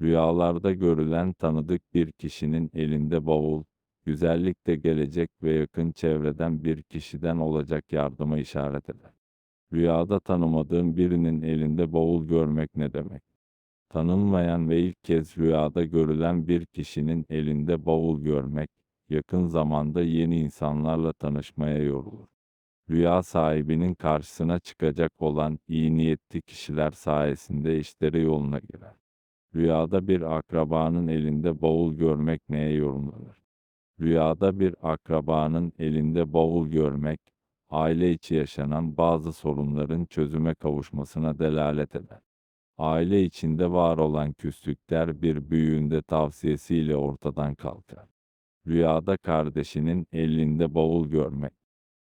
Rüyalarda görülen tanıdık bir kişinin elinde bavul, güzellikte gelecek ve yakın çevreden bir kişiden olacak yardıma işaret eder. Rüyada tanımadığın birinin elinde bavul görmek ne demek? Tanınmayan ve ilk kez rüyada görülen bir kişinin elinde bavul görmek, yakın zamanda yeni insanlarla tanışmaya yorulur. Rüya sahibinin karşısına çıkacak olan iyi niyetli kişiler sayesinde işleri yoluna girer. Rüyada bir akrabanın elinde bavul görmek neye yorumlanır? Rüyada bir akrabanın elinde bavul görmek, aile içi yaşanan bazı sorunların çözüme kavuşmasına delalet eder. Aile içinde var olan küslükler bir büyüğünde tavsiyesiyle ortadan kalkar. Rüyada kardeşinin elinde bavul görmek.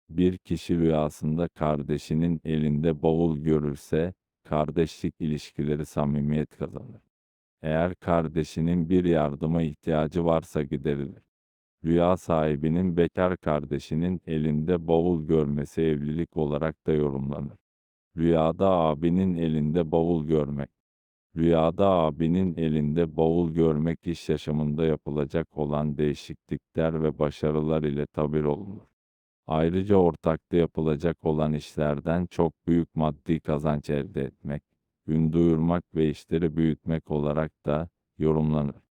Bir kişi rüyasında kardeşinin elinde bavul görürse, kardeşlik ilişkileri samimiyet kazanır. Eğer kardeşinin bir yardıma ihtiyacı varsa giderilir. Rüya sahibinin bekar kardeşinin elinde bavul görmesi evlilik olarak da yorumlanır. Rüyada abinin elinde bavul görmek. Rüyada abinin elinde bavul görmek iş yaşamında yapılacak olan değişiklikler ve başarılar ile tabir olunur. Ayrıca ortakta yapılacak olan işlerden çok büyük maddi kazanç elde etmek, ün duyurmak ve işleri büyütmek olarak da yorumlanır.